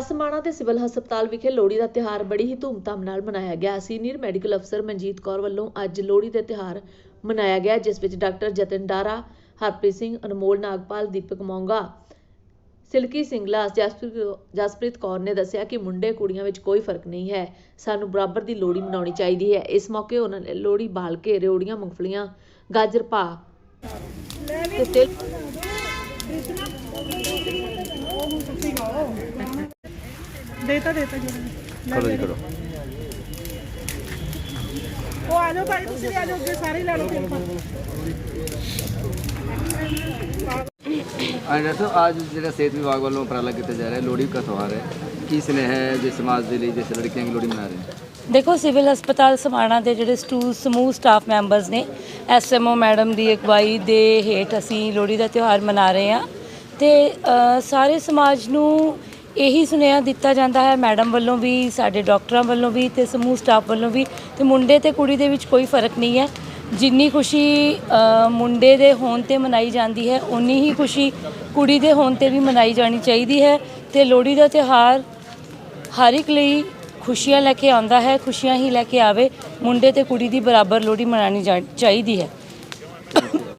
ਅਸਮਾਣਾ ਦੇ ਸਿਵਲ ਹਸਪਤਾਲ ਵਿਖੇ ਲੋਹੜੀ ਦਾ ਤਿਉਹਾਰ ਬੜੀ ਹੀ ਧੂਮਧਾਮ ਨਾਲ ਮਨਾਇਆ ਗਿਆ। ਸੀਨੀਅਰ ਮੈਡੀਕਲ ਅਫਸਰ ਮਨਜੀਤ ਕੌਰ ਵੱਲੋਂ ਅੱਜ ਲੋਹੜੀ ਦਾ ਤਿਉਹਾਰ ਮਨਾਇਆ ਗਿਆ ਜਿਸ ਵਿੱਚ ਡਾਕਟਰ ਜਤਨ ਡਾਰਾ ਹਰਪ੍ਰੀਤ ਸਿੰਘ ਅਨਮੋਲ ਨਾਗਪਾਲ ਦੀਪਕ ਮੌਂਗਾ ਸਿਲਕੀ ਸਿੰਗਲਾ ਜਸਪ੍ਰੀਤ ਕੌਰ ਨੇ ਦੱਸਿਆ ਕਿ ਮੁੰਡੇ ਕੁੜੀਆਂ ਵਿੱਚ ਕੋਈ ਫ਼ਰਕ ਨਹੀਂ ਹੈ। ਸਾਨੂੰ ਬਰਾਬਰ ਦੀ ਲੋਹੜੀ ਮਨਾਉਣੀ ਚਾਹੀਦੀ ਹੈ। ਇਸ ਮੌਕੇ ਉਹਨਾਂ ਨੇ ਲੋਹੜੀ ਬਾਲ ਕੇ ਰਿਓੜੀਆਂ ਮੂੰਗਫਲੀਆਂ ਗਾਜਰ ਪਾ ਤੇ ਤਿਲ ਦੇਤਾ ਦੇਤਾ ਜੀ। ਕਰੋ ਜੀ ਕਰੋ। ਉਹ ਆ ਜਾਓ ਭਾਈ ਤੁਸੀਂ ਆ ਜਾਓ ਅੱਗੇ ਸਾਰੇ ਲੈ ਲਓ ਹਾਂਜੀ ਡਾਕਟਰ ਅੱਜ ਜਿਹੜਾ ਸਿਹਤ ਵਿਭਾਗ ਵੱਲੋਂ ਉਪਰਾਲਾ ਕੀਤਾ ਜਾ ਰਿਹਾ ਹੈ ਲੋਹੜੀ ਦਾ ਤਿਉਹਾਰ ਹੈ ਕੀ ਸੁਨੇਹਾ ਹੈ ਜੇ ਸਮਾਜ ਦੇ ਲਈ ਜਿਸ ਲੜਕੀਆਂ ਦੀ ਲੋਹੜੀ ਮਨਾ ਰਹੇ ਦੇਖੋ ਸਿਵਲ ਹਸਪਤਾਲ ਸਮਾਣਾ ਦੇ ਜਿਹੜੇ ਸਟੂ ਸਮੂਹ ਸਟਾਫ ਮੈਂਬਰਸ ਨੇ ਐਸਐਮਓ ਮੈਡਮ ਦੀ ਅਗਵਾਈ ਦੇ ਹੇਠ ਅਸੀਂ ਲੋਹੜੀ ਦਾ ਤਿਉਹਾਰ ਮਨਾ ਰਹੇ ਹਾਂ। ਤੇ ਸਾਰੇ ਸਮਾਜ ਨੂੰ ਇਹੀ ਸੁਨੇਹਾ ਦਿੱਤਾ ਜਾਂਦਾ ਹੈ ਮੈਡਮ ਵੱਲੋਂ ਵੀ, ਸਾਡੇ ਡਾਕਟਰਾਂ ਵੱਲੋਂ ਵੀ ਤੇ ਸਮੂਹ ਸਟਾਫ ਵੱਲੋਂ ਵੀ ਤੇ ਮੁੰਡੇ ਤੇ ਕੁੜੀ ਦੇ ਵਿੱਚ ਕੋਈ ਫ਼ਰਕ ਨਹੀਂ ਹੈ। ਜਿੰਨੀ ਖੁਸ਼ੀ ਮੁੰਡੇ ਦੇ ਹੋਣ ਤੇ ਮਨਾਈ ਜਾਂਦੀ ਹੈ ਉਨੀ ਹੀ ਖੁਸ਼ੀ ਕੁੜੀ ਦੇ ਹੋਣ ਤੇ ਵੀ ਮਨਾਈ ਜਾਣੀ ਚਾਹੀਦੀ ਹੈ ਤੇ ਲੋਹੜੀ ਦਾ ਤਿਉਹਾਰ ਹਰ ਇੱਕ ਲਈ ਖੁਸ਼ੀਆਂ ਲੈ ਕੇ ਆਉਂਦਾ ਹੈ, ਖੁਸ਼ੀਆਂ ਹੀ ਲੈ ਕੇ ਆਵੇ। ਮੁੰਡੇ ਤੇ ਕੁੜੀ ਦੀ ਬਰਾਬਰ ਲੋਹੜੀ ਮਨਾਉਣੀ ਜਾ- ਚਾਹੀਦੀ ਹੈ।